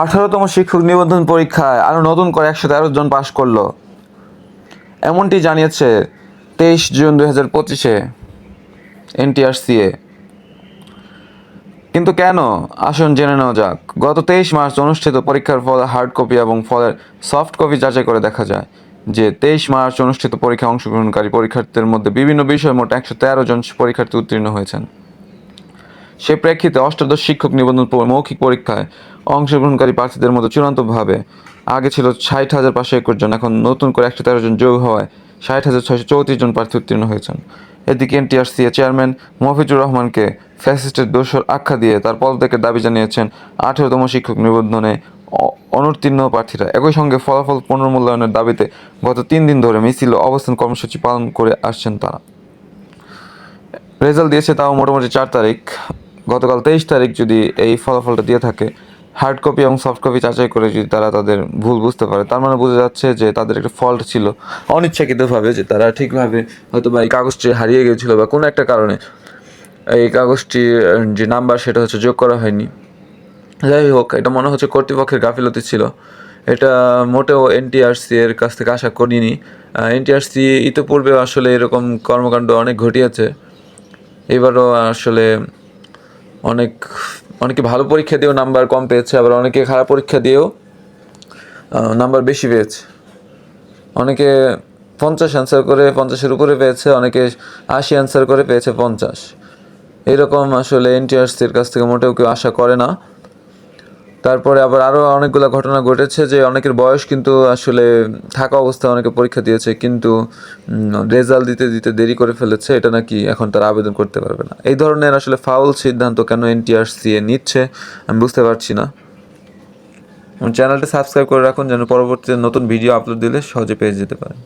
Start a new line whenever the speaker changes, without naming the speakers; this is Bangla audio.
আঠারোতম শিক্ষক নিবন্ধন পরীক্ষায় আরও নতুন করে একশো তেরো জন পাশ করল। এমনটি জানিয়েছে তেইশ জুন দুই হাজার পঁচিশে এনটিআরসিএ। কিন্তু কেন? আসুন জেনে নেওয়া যাক। গত তেইশ মার্চ অনুষ্ঠিত পরীক্ষার ফল হার্ড কপি এবং ফলের সফট কপি যাচাই করে দেখা যায় যে তেইশ মার্চ অনুষ্ঠিত পরীক্ষায় অংশগ্রহণকারী পরীক্ষার্থীদের মধ্যে বিভিন্ন বিষয়ে মোট একশো তেরো জন পরীক্ষার্থী উত্তীর্ণ হয়েছেন। সে প্রেক্ষিতে অষ্টাদশ শিক্ষক নিবন্ধন মৌখিক পরীক্ষায় অংশগ্রহণকারী প্রার্থীদের মতো চূড়ান্তভাবে আগে ছিল ষাট হাজার পাঁচশো একুশ জন, এখন নতুন করে একশো তেরো জন যোগ হওয়ায় ষাট হাজার ছয়শো চৌত্রিশ জন প্রার্থী উত্তীর্ণ হয়েছেন। এদিকে এনটিআরসি চেয়ারম্যান মফিজুর রহমানকে ফ্যাসিস্টের দোষর আখ্যা দিয়ে তার পদত্যাগের দাবি জানিয়েছেন, আঠেরোতম শিক্ষক নিবন্ধনে অনুত্তীর্ণ প্রার্থীরা। একই সঙ্গে ফলাফল পুনর্মূল্যায়নের দাবিতে গত তিন দিন ধরে মিছিল অবস্থান কর্মসূচি পালন করে আসছেন তারা। রেজাল্ট দিয়েছে তাও মোটামুটি চার তারিখ। গতকাল তেইশ তারিখ যদি এই ফলাফলটা দিয়ে থাকে হার্ড কপি এবং সফট কপি যাচাই করে যদি তারা তাদের ভুল বুঝতে পারে, তার মানে বোঝা যাচ্ছে যে তাদের একটা ফল্ট ছিল। অনিচ্ছাকৃতভাবে যে তারা ঠিকভাবে হয়তো বা এই কাগজটি হারিয়ে গিয়েছিল বা কোনো একটা কারণে এই কাগজটির যে নাম্বার সেটা হচ্ছে যোগ করা হয়নি। যাই হোক, এটা মনে হচ্ছে কর্তৃপক্ষের গাফিলতি ছিল। এটা মোটেও এনটিআরসি এর কাছ থেকে আশা করিনি। এনটিআরসি ইতিপূর্বেও আসলে এরকম কর্মকাণ্ড অনেক ঘটিয়েছে। এবারও আসলে অনেক, অনেকে ভালো পরীক্ষা দিয়েও নাম্বার কম পেয়েছে, আবার অনেকে খারাপ পরীক্ষা দিয়েও নাম্বার বেশি পেয়েছে। অনেকে পঞ্চাশ অ্যান্সার করে পঞ্চাশের উপরে পেয়েছে, অনেকে আশি অ্যান্সার করে পেয়েছে পঞ্চাশ। এরকম আসলে এনটিআরসির কাছ থেকে মোটেও কেউ আশা করে না। তারপরে আবার আরও অনেকগুলো ঘটনা ঘটেছে যে অনেকের বয়স কিন্তু আসলে থাকা অবস্থায় অনেকে পরীক্ষা দিয়েছে, কিন্তু রেজাল্ট দিতে দিতে দেরি করে ফেলেছে, এটা নাকি এখন তারা আবেদন করতে পারবে না। এই ধরনের আসলে ফাউল সিদ্ধান্ত কেন এনটিআরসি নিচ্ছে, আমি বুঝতে পারছি না। চ্যানেলটা সাবস্ক্রাইব করে রাখুন যেন পরবর্তীতে নতুন ভিডিও আপলোড দিলে সহজে পেয়ে যেতে পারেন।